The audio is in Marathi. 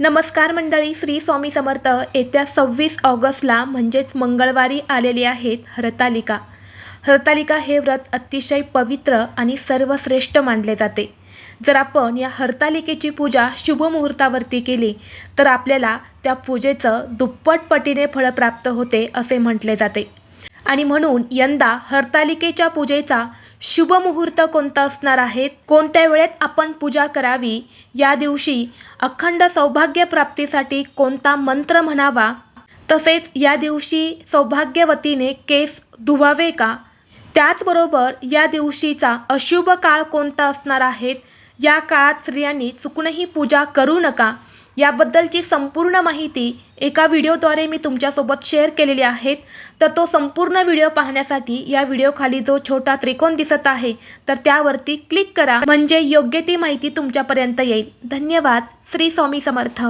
नमस्कार मंडळी श्री स्वामी समर्थ. येत्या सव्वीस ऑगस्टला म्हणजेच मंगळवारी आलेली आहेत हरतालिका हरतालिका हे व्रत अतिशय पवित्र आणि सर्वश्रेष्ठ मानले जाते. जर आपण या हरतालिकेची पूजा शुभ मुहूर्तावरती केली तर आपल्याला त्या पूजेचं दुप्पट पटीने फळ प्राप्त होते असे म्हटले जाते. आणि म्हणून यंदा हरतालिकेच्या पूजेचा शुभ मुहूर्त कोणता असणार आहे? कोणत्या वेळेत आपण पूजा करावी? या दिवशी अखंड सौभाग्य प्राप्तीसाठी कोणता मंत्र म्हणावा? तसेच या दिवशी सौभाग्यवतीने केस धुवावे का? त्याचबरोबर या दिवशीचा अशुभ काळ कोणता असणार आहेत या काळात स्त्रियांनी चुकूनही पूजा करू नका. याबद्दलची संपूर्ण माहिती एका व्हिडिओद्वारे मी तुमच्यासोबत शेअर केलेली आहेत. तर तो संपूर्ण व्हिडिओ पाहण्यासाठी या व्हिडिओखाली जो छोटा त्रिकोण दिसत आहे तर त्यावरती क्लिक करा. म्हणजे योग्य ती माहिती तुमच्यापर्यंत येईल. धन्यवाद. श्री स्वामी समर्थ.